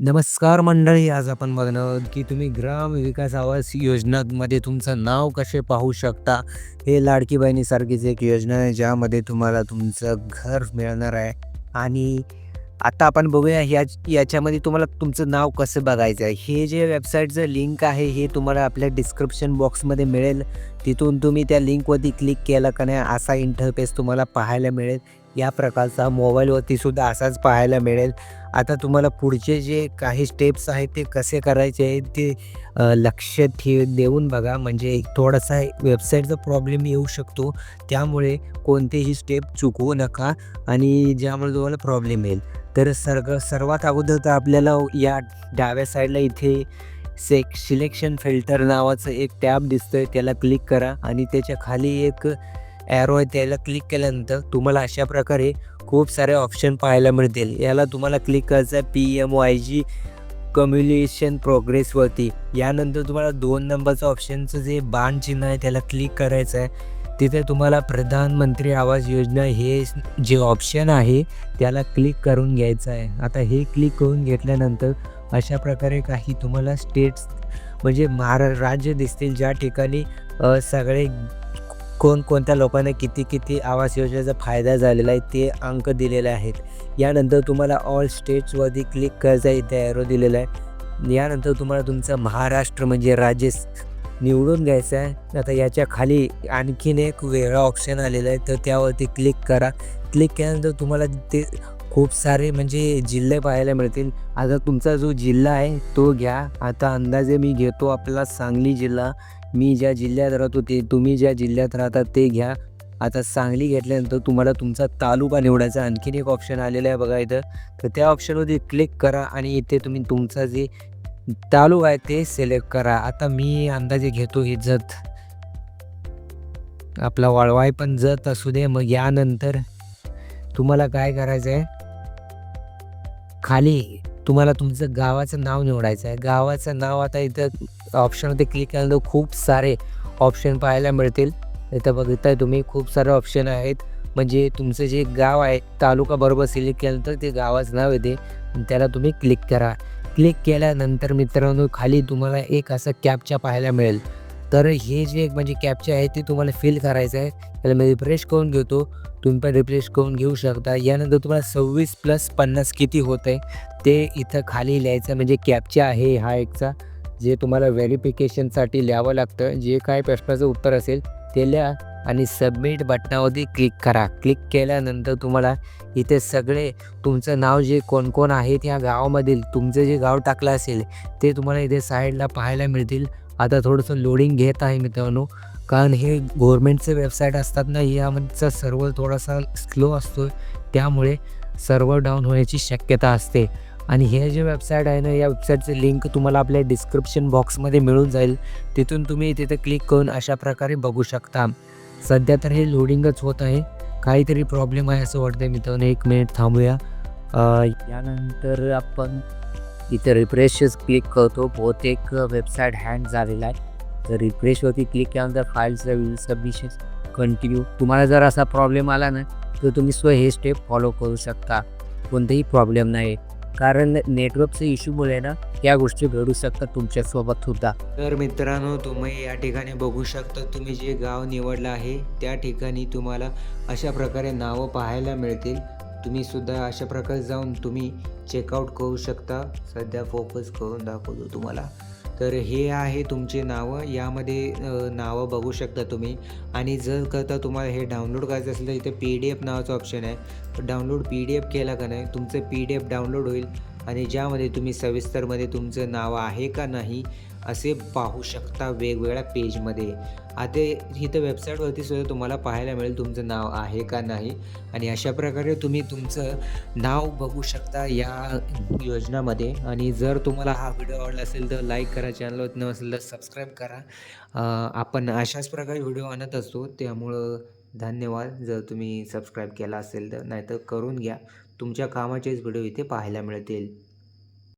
नमस्कार मंडळी, आज आपण बघणार आहोत की तुम्ही ग्राम विकास आवास योजनामध्ये तुमचं नाव कसे पाहू शकता. हे लाडकी बहिणीसारखीच एक योजना आहे, ज्यामध्ये तुम्हाला तुमचं घर मिळणार आहे आणि आता आपण बघूया ह्या याच्यामध्ये तुम्हाला तुमचं नाव कसं बघायचं आहे. हे जे वेबसाईटचं लिंक आहे, हे तुम्हाला आपल्या डिस्क्रिप्शन बॉक्समध्ये मिळेल. तिथून तुम्ही त्या लिंकवरती क्लिक केलं का नाही, असा इंटरफेस तुम्हाला पाहायला मिळेल. या प्रकारचा मोबाईलवरती सुद्धा असाच पाहायला मिळेल. आता तुम्हाला पुढचे जे काही स्टेप्स आहेत ते कसे करायचे आहेत ते लक्ष ठे देऊन बघा. म्हणजे थोडासा वेबसाईटचा प्रॉब्लेम येऊ शकतो. त्यामुळे कोणतेही स्टेप चुकवू नका आणि ज्यामुळे तुम्हाला प्रॉब्लेम येईल. तर सर्ग सर्वात अगोदर तर आपल्याला या डाव्या साईडला इथे सेक सिलेक्शन फिल्टर नावाचं एक टॅब दिसतं आहे त्याला क्लिक करा आणि त्याच्याखाली एक ॲरो आहे त्याला क्लिक केल्यानंतर तुम्हाला अशा प्रकारे खूप सारे ऑप्शन पाहायला मिळतील. याला तुम्हाला क्लिक करायचं आहे P M Y G communication प्रोग्रेसवरती यानंतर तुम्हाला दोन नंबरचं ऑप्शनचं जे बाण चिन्ह आहे त्याला क्लिक करायचं आहे. तिथे तुम्हाला प्रधानमंत्री आवास योजना हे जे ऑप्शन आहे त्याला क्लिक करून घ्यायचं आहे. आता हे क्लिक करून घेतल्यानंतर अशा प्रकारे काही तुम्हाला स्टेट्स म्हणजे महारा राज्य दिसतील ज्या ठिकाणी सगळे कोणकोणत्या लोकांना किती किती आवास योजनेचा फायदा झालेला आहे ते अंक दिलेले आहेत. यानंतर तुम्हाला ऑल स्टेट्सवरती क्लिक करायचा आहे इथे ॲरो दिलेला आहे. यानंतर तुम्हाला तुमचं महाराष्ट्र म्हणजे राज्य निवडून घ्यायचं आहे. आता याच्या खाली आणखीन एक वेगळा ऑप्शन आलेला आहे तर त्यावरती क्लिक करा. क्लिक केल्यानंतर तुम्हाला ते खूप सारे म्हणजे जिल्हे पाहायला मिळतील. आता तुमचा जो जिल्हा आहे तो घ्या. आता अंदाजे मी घेतो आपला सांगली जिल्हा. मी ज्या जिल्ह्यात राहतो ते तुम्ही ज्या जिल्ह्यात राहता ते घ्या. आता सांगली घेतल्यानंतर तुम्हाला तुमचा तालुका निवडायचा आणखीन एक ऑप्शन आलेला आहे बघा इथं. तर त्या ऑप्शनमध्ये क्लिक करा आणि इथे तुम्ही तुमचा जे तालुका आहे ते सिलेक्ट करा. आता मी अंदाजे घेतो हे जत. आपला वाळवाय पण जत असू दे मग यानंतर तुम्हाला काय करायचं आहे खाली तुम्हाला तुमचं गावाचं नाव निवडायचं आहे. गावाचं नाव आता इथं ऑप्शनमध्ये क्लिक केल्यानंतर खूप सारे ऑप्शन पाहायला मिळतील. इथं बघताय तुम्ही खूप सारे ऑप्शन आहेत. म्हणजे तुमचं जे गाव आहे तालुका बरोबर सिलेक्ट केल्यानंतर ते गावाचं नाव येते. त्याला तुम्ही क्लिक करा. क्लिक केल्यानंतर मित्रांनो खाली तुम्हाला एक असं कॅपचा पाहायला मिळेल. तर हे जे एक म्हणजे कॅपचा आहे ते तुम्हाला फिल करायचं आहे. त्याला मी रिफ्रेश करून घेतो. तुम्ही पण रिफ्रेश करून घेऊ शकता. यानंतर तुम्हाला सव्वीस प्लस पन्नास किती होतं आहे ते इथं खाली लिहायचं म्हणजे कॅप्चा आहे हा एकचा. जे तुम्हाला व्हेरिफिकेशनसाठी लिहावं लागतं. जे काय प्रश्नाचं उत्तर असेल ते लिहा आणि सबमिट बटनावरती क्लिक करा. क्लिक केल्यानंतर तुम्हाला इथे सगळे तुमचं नाव जे कोण कोण आहेत या गावामधील तुमचं जे गाव टाकलं असेल ते तुम्हाला इथे साईडला पाहायला मिळतील. आता थोडंसं लोडिंग घेत आहे मित्रांनो. कारण हे गव्हर्मेंटचे वेबसाईट असतात ना यामधचा सर्व्हर थोडासा स्लो असतो त्यामुळे सर्व्हर डाऊन होण्याची शक्यता असते. आणि हे जे वेबसाईट आहे ना या वेबसाईटचे लिंक तुम्हाला आपल्या डिस्क्रिप्शन बॉक्समध्ये मिळून जाईल. तिथून तुम्ही तिथे क्लिक करून अशा प्रकारे बघू शकता. सध्या तर हे लोडिंगच होत आहे. काहीतरी प्रॉब्लेम आहे असं वाटतं मित्रांनो. एक मिनिट थांबूया. यानंतर आपण इथे रिफ्रेशच क्लिक करतो. बहुतेक वेबसाईट हँड झालेला आहे. तर रिफ्रेशवरती क्लिक केल्यानंतर फाईलचं विल सबमिशन कंटिन्यू तुम्हाला जर असा प्रॉब्लेम आला ना तर तुम्ही स्व हे स्टेप फॉलो करू शकता. कोणतेही प्रॉब्लेम नाही. कारण नेटवर्कचे इश्यूमुळे ना या गोष्टी घडू शकतात तुमच्यासोबत सुद्धा. तर मित्रांनो तुम्ही या ठिकाणी बघू शकता तुम्ही जे गाव निवडलं आहे त्या ठिकाणी तुम्हाला अशा प्रकारे नावं पाहायला मिळतील. तुम्ही सुद्धा अशा प्रकारे जाऊन तुम्ही चेकआउट करू शकता. सध्या फोकस करून दाखवतो तुम्हाला. तर हे आहे तुमचे नावं. यामध्ये नावं बघू शकता तुम्ही. आणि जर करता तुम्हाला हे डाउनलोड करायचं असेल तर इथे पी डी एफ नावाचं ऑप्शन आहे. डाउनलोड पी डी एफ केला का नाही तुमचं पी डी एफ डाउनलोड होईल. आणि ज्यामध्ये तुम्ही सविस्तरमध्ये तुमचं नाव आहे का नाही असे पाहू शकता वेगवेगळ्या पेजमध्ये. आता इथं वेबसाईटवरती सुद्धा तुम्हाला पाहायला मिळेल तुमचं नाव आहे का नाही. आणि अशा प्रकारे तुम्ही तुमचं नाव बघू शकता या योजनामध्ये. आणि जर तुम्हाला हा व्हिडिओ आवडला असेल तर लाईक करा चॅनल नसेल तर सबस्क्राईब करा. आपण अशाच प्रकारे व्हिडिओ आणत असतो त्यामुळं धन्यवाद. जर तुम्ही सबस्क्राईब केला असेल तर नाहीतर करून घ्या. तुमच्या कामाचेच व्हिडिओ इथे पाहायला मिळतील.